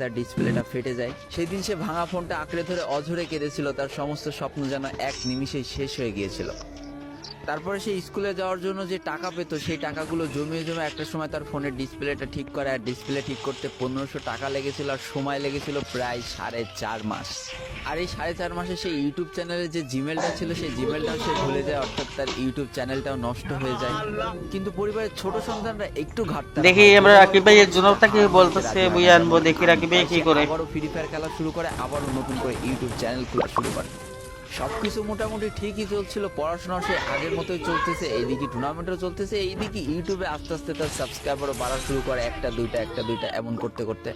তার ডিসপ্লেটা ফেটে যায়। সেদিন সে ভাঙা ফোনটা আঁকড়ে ধরে অঝরে কেঁদেছিল, তার সমস্ত স্বপ্ন যেন এক নিমিষেই শেষ হয়ে গিয়েছিল। তারপরে সে স্কুলে যাওয়ার জন্য যে টাকা পেতো সেই টাকাগুলো জমিয়ে জমে একটা সময় তার ফোনের ডিসপ্লেটা ঠিক করে আর ডিসপ্লে ঠিক করতে পনেরোশো টাকা লেগেছিল আর সময় লেগেছিল প্রায় সাড়ে চার মাস। আর এই সাড়ে চার মাসে সেই ইউটিউব চ্যানেলে যে জিমেলটা ছিল সেই জিমেলটাও সে ভুলে যায় অর্থাৎ তার ইউটিউব চ্যানেলটাও নষ্ট হয়ে যায়। কিন্তু পরিবারের ছোট সন্তানরা একটু ঘাটতে দেখি আমরা রাকিব ভাইয়ের জন্য তাকে বলতেছে বুঝে আনব দেখি রাকিব ভাই কি করে। আবারও ফ্রি ফায়ার খেলা শুরু করে আবারও নতুন করে ইউটিউব চ্যানেল খোলা শুরু করে। সবকিছু মোটামুটি ঠিকই চলছিল, পড়াশোনা সে আগের মতোই চলতেছে, এইদিকে টুর্নামেন্টও চলতেছে, এইদিকে ইউটিউবে আস্তে আস্তে তার সাবস্ক্রাইবারও বাড়া শুরু করে একটা, দুইটা একটা, দুইটা, এমন করতে করতে।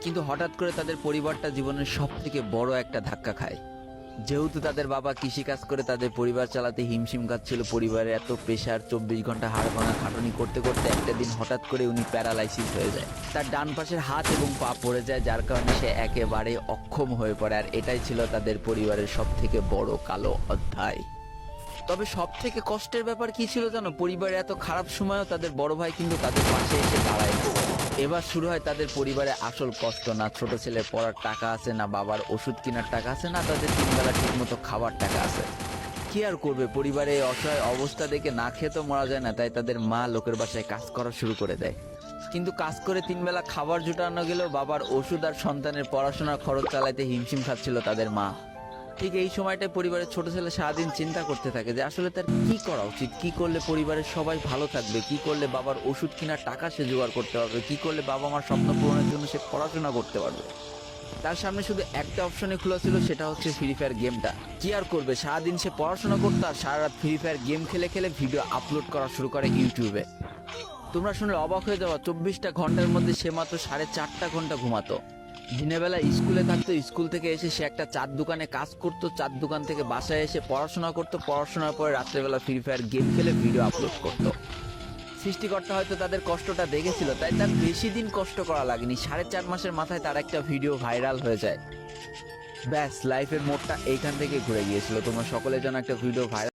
কিন্তু হঠাৎ করে তাদের পরিবারটা জীবনের সব থেকে বড় একটা ধাক্কা খায়। যেহেতু তাদের বাবা কৃষিকাজ করে, তাদের পরিবার চালাতে হিমশিম কাজ ছিল পরিবারে এত প্রেশার, চব্বিশ ঘণ্টা হাড় ভাঙা খাটুনি করতে করতে একটা দিন হঠাৎ করে উনি প্যারালাইসিস হয়ে যায়। তার ডান পাশের হাত এবং পা পড়ে যায়, যার কারণে সে একেবারে অক্ষম হয়ে পড়ে। আর এটাই ছিল তাদের পরিবারের সব থেকে বড় কালো অধ্যায়। তবে সব থেকে কষ্টের ব্যাপার কি ছিল জানো? পরিবারে এত খারাপ সময়ও তাদের বড় ভাই কিন্তু তাদের পাশে এসে দাঁড়ায় এবার শুরু হয় তাদের পরিবারে আসল কষ্ট না, ছোট ছেলের পড়ার টাকা আছে না, বাবার ওষুধ কেনার টাকা আছে না, তাদের তিনবেলা ঠিক মতো খাবার টাকা আছে। কি আর করবে? পরিবারে অসহায় অবস্থা দেখে না খেয়ে তো মরা যায় না, তাই তাদের মা লোকের বাসায় কাজ করা শুরু করে দেয়। কিন্তু কাজ করে তিনবেলা খাবার জোটানো গেলেও বাবার ওষুধ আর সন্তানের পড়াশোনার খরচ চালাইতে হিমশিম খাচ্ছিল তাদের মা। ঠিক এই সময়টায় পরিবারের ছোট ছেলে সারাদিন চিন্তা করতে থাকে যে আসলে তার কি করা উচিত? কি করলে পরিবারের সবাই ভালো থাকবে? কি করলে বাবার ওষুধ কেনার টাকা সে জোগাড় করতে পারবে? কি করলে বাবা মার স্বপ্ন পূরণের জন্য সে পড়াশোনা করতে পারবে? তার সামনে শুধু একটা অপশনে খোলা ছিল, সেটা হচ্ছে ফ্রি ফায়ার গেমটা কি আর করবে? সারাদিন সে পড়াশোনা করতো আর সারা রাত ফ্রি ফায়ার গেম খেলে খেলে ভিডিও আপলোড করা শুরু করে ইউটিউবে তোমরা শুনলে অবাক হয়ে যাওয়া চব্বিশটা ঘণ্টার মধ্যে সে মাত্র সাড়ে চারটা ঘণ্টা ঘুমাতো। দিনের বেলা স্কুলে থাকতো, স্কুল থেকে এসে সে একটা চার দোকানে কাজ করতো, চার দোকান থেকে বাসায় এসে পড়াশোনা করতো, পড়াশোনার পরে রাত্রেবেলা ফ্রি ফায়ার গেম খেলে ভিডিও আপলোড করতো। সৃষ্টিকর্তা হয়তো তাদের কষ্টটা দেখেছিল, তাই তার বেশি দিন কষ্ট করা লাগেনি। সাড়ে চার মাসের মাথায় তার একটা ভিডিও ভাইরাল হয়ে যায়। ব্যাস লাইফের মোড়টা এইখান থেকে ঘুরে গিয়েছিল। তোমরা সকলে যেন একটা ভিডিও ভাইরাল